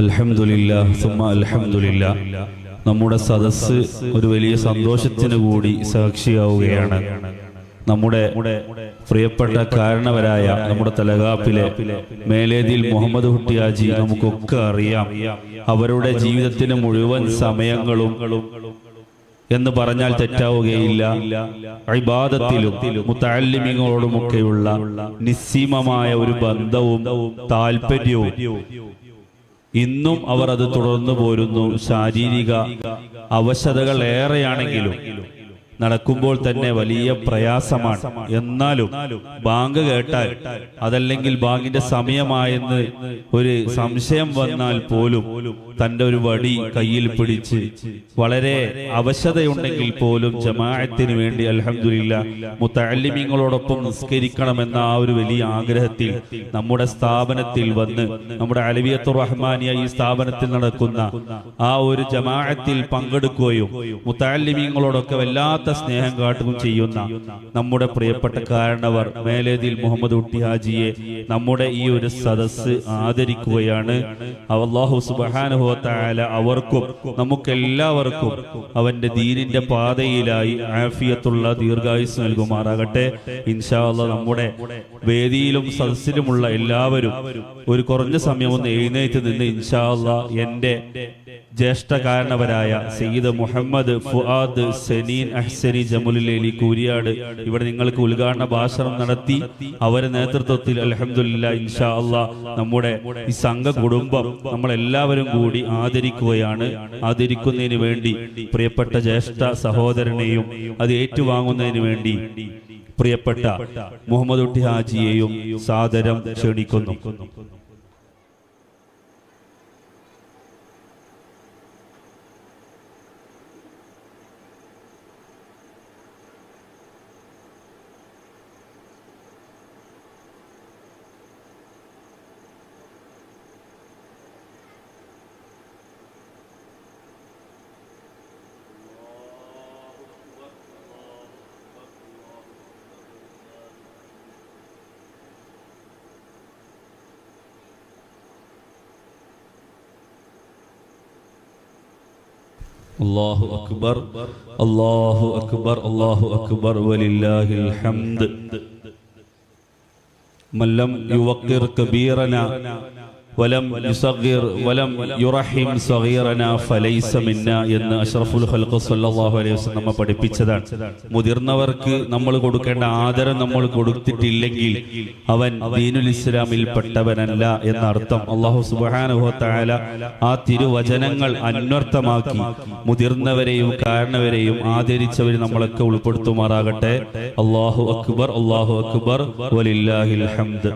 അൽഹംദുലില്ല സുമ അൽഹംദുലില്ല. നമ്മുടെ സദസ്സ് ഒരു വലിയ സന്തോഷത്തിന് കൂടി സാക്ഷിയാവുകയാണ്. നമ്മുടെ പ്രിയപ്പെട്ട കാരണവരായ നമ്മുടെ തലകാപ്പിലെ മേലേതിൽ മുഹമ്മദ് ഹുട്ടിയാജി നമുക്കൊക്കെ അറിയാം. അവരുടെ ജീവിതത്തിന് മുഴുവൻ സമയങ്ങളും എന്ന് പറഞ്ഞാൽ തെറ്റാവുകയില്ല. അഭിബാധത്തിലും മുത്താലിമിങ്ങളോടുമൊക്കെയുള്ള നിസ്സീമമായ ഒരു ബന്ധവും താല്പര്യവും ഇന്നും അവർ അത് തുടർന്നു പോരുന്നു ശാരീരിക അവശതകൾ ഏറെയാണെങ്കിലും നടക്കുമ്പോൾ തന്നെ വലിയ പ്രയാസമാണ്. എന്നാലും ബാങ്ക് കേട്ടാൽ അതല്ലെങ്കിൽ ബാങ്കിന്റെ സമയമായെന്ന് ഒരു സംശയം വന്നാൽ പോലും തന്റെ ഒരു വടി കയ്യിൽ പിടിച്ച് വളരെ അവശതയുണ്ടെങ്കിൽ പോലും ജമാഅത്തിന് വേണ്ടി അലഹമില്ല മുത്തല്ലിമീങ്ങളോടൊപ്പം നിസ്കരിക്കണമെന്ന ആ ഒരു വലിയ ആഗ്രഹത്തിൽ നമ്മുടെ സ്ഥാപനത്തിൽ വന്ന് നമ്മുടെ അലവിയത്തു റഹ്മാനിയ ഈ സ്ഥാപനത്തിൽ നടക്കുന്ന ആ ഒരു ജമാഅത്തിൽ പങ്കെടുക്കുകയും മുത്തല്ലിമീങ്ങളോടൊക്കെ വല്ലാത്ത സ്നേഹം കാട്ടുകയും ചെയ്യുന്ന നമ്മുടെ പ്രിയപ്പെട്ട കാരണവർ മേലേതിൽ മുഹമ്മദ് കുട്ടി ഹാജിയെ നമ്മുടെ ഈ ഒരു സദസ്സ് ആദരിക്കുകയാണ്. അള്ളാഹു സുബാനുഹോത്തായ അവർക്കും നമുക്കെല്ലാവർക്കും അവന്റെ ദീനിന്റെ പാതയിലായി ആഫിയത്തുള്ള ദീർഘായുസ് നൽകുമാറാകട്ടെ. ഇൻഷാ നമ്മുടെ വേദിയിലും സദസ്സിലുമുള്ള എല്ലാവരും ഒരു കുറഞ്ഞ സമയം ഒന്ന് എഴുന്നേറ്റ് നിന്ന് ഇൻഷാ എന്റെ ജ്യേഷ്ഠകാരണവരായ സയ്യിദ് മുഹമ്മദ് ഫുആദ് സെനീൻ അഹ്സനി ജമുലിലേലി കൂരിയാട് ഇവിടെ നിങ്ങൾക്ക് ഉദ്ഘാടന ഭാഷണം നടത്തി അവരെ നേതൃത്വത്തിൽ അലഹമില്ല ഇൻഷാ അള്ളാ നമ്മുടെ ഈ സംഘ കുടുംബം നമ്മളെല്ലാവരും കൂടി ആദരിക്കുകയാണ്. ആദരിക്കുന്നതിന് വേണ്ടി പ്രിയപ്പെട്ട ജ്യേഷ്ഠ സഹോദരനെയും അത് ഏറ്റുവാങ്ങുന്നതിന് വേണ്ടി പ്രിയപ്പെട്ട മുഹമ്മദ് ഉട്ടി ഹാജിയെയും സാദരം ക്ഷണിക്കുന്നു. അല്ലാഹു അക്ബർ അല്ലാഹു അക്ബർ അല്ലാഹു അക്ബർ വലില്ലാഹിൽ ഹംദ്. മല്ലം യുവക്കിർ കബീറന വലം യുസഗിർ വലം യുറഹിം സഗീറന ഫലൈസ മിന്ന എന്ന് അഷ്റഫുൽ ഖൽഖ് സല്ലല്ലാഹു അലൈഹി വസല്ലം പഠിപ്പിച്ചതാണ്. മുതിർന്നവർക്ക് നമ്മൾ കൊടുക്കേണ്ട ആദരം നമ്മൾ കൊടുത്തിട്ടില്ലെങ്കിൽ അവൻ ദീനുൽ ഇസ്ലാമിൽ പെട്ടവനല്ല എന്നർത്ഥം അല്ലാഹു സുബ്ഹാനഹു തആല ആ തിരുവചനങ്ങൾ അന്വർത്ഥമാക്കി മുതിർന്നവരെയും കാരണവരെയും ആദരിച്ചവരെ നമ്മളൊക്കെ ഉൾപ്പെടുത്തുമാറാകട്ടെ. അല്ലാഹു അക്ബർ അല്ലാഹു അക്ബർ വലില്ലാഹിൽ ഹംദ്.